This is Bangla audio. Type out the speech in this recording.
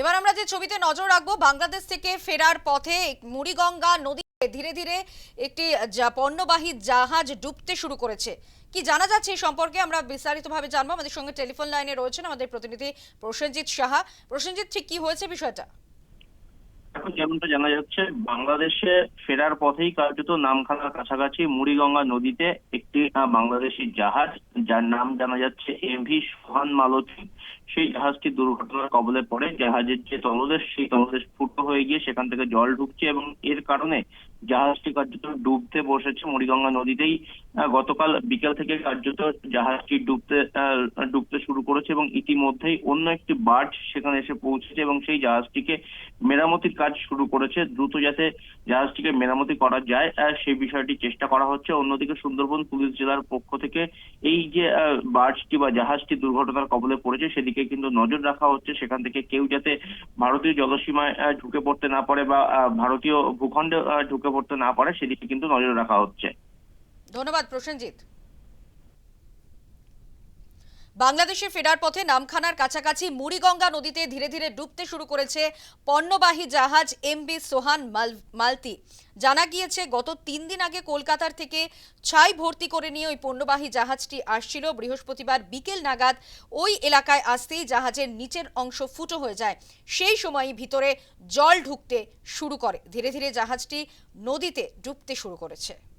এবার আমরা যে ছবিতে নজর রাখব, বাংলাদেশ থেকে ফেরার পথে মুড়িগঙ্গা নদী ধীরে ধীরে একটি পণ্যবাহী জাহাজ ডুবতে শুরু করেছে। কি জানা যাচ্ছে এই সম্পর্কে আমরা বিস্তারিতভাবে জানব। আমাদের সঙ্গে টেলিফোন লাইনে রয়েছেন আমাদের প্রতিনিধি প্রসেনজিৎ সাহা। প্রসেনজিৎ, ঠিক কি হয়েছে বিষয়টা? এখন যেমনটা জানা যাচ্ছে, বাংলাদেশে ফেরার পথেই কার্যত নামখানার কাছাকাছি মুড়িগঙ্গা নদীতে একটি বাংলাদেশি জাহাজ, যার নাম জানা যাচ্ছে এমভি সোহান মালতী সেই জাহাজটি দুর্ঘটনার কবলে পড়ে। জাহাজের যে তলদেশ, সেই তলদেশ ফুটো হয়ে গিয়ে সেখান থেকে জল ঢুকছে এবং এর কারণে জাহাজটি কার্যত ডুবতে বসেছে মুড়িগঙ্গা নদীতেই। গতকাল বিকেল থেকে কার্যত জাহাজটি ডুবতে ডুবতে শুরু করেছে এবং ইতিমধ্যেই অন্য একটি বার্জ সেখানে এসে পৌঁছেছে এবং সেই জাহাজটিকে মেরামতির কাজ শুরু করেছে। দ্রুত যাতে জাহাজটিকে মেরামতি করা যায় সেই বিষয়টি চেষ্টা করা হচ্ছে। অন্যদিকে সুন্দরবন পুলিশ জেলার পক্ষ থেকে এই যে বার্জটি বা জাহাজটি দুর্ঘটনার কবলে পড়েছে সেদিকে কিন্তু নজর রাখা হচ্ছে। সেখান থেকে কেউ যাতে ভারতীয় জলসীমায় ঢুকে পড়তে না পারে বা ভারতীয় ভূখণ্ডে ঢুকে পড়তে না পারে, সেদিকে কিন্তু নজর রাখা হচ্ছে। ধন্যবাদ প্রসেনজিৎ। বাংলাদেশে ফেরার পথে নামখানার কাছাকাছি মুড়িগঙ্গা নদীতে ধীরে ধীরে ডুবতে শুরু করেছে পণ্যবাহী জাহাজ এমবি সোহান মাল- মালতি। জানা গিয়েছে, গত তিন দিন আগে কলকাতার থেকে ছাই ভর্তি করে নিয়ে ওই পণ্যবাহী জাহাজটি আসছিল। বৃহস্পতিবার বিকেল নাগাদ ওই এলাকায় আসতেই জাহাজের নিচের অংশ ফুটো হয়ে যায়। সেই সময়ই ভিতরে জল ঢুকতে শুরু করে। ধীরে ধীরে জাহাজটি নদীতে ডুবতে শুরু করেছে।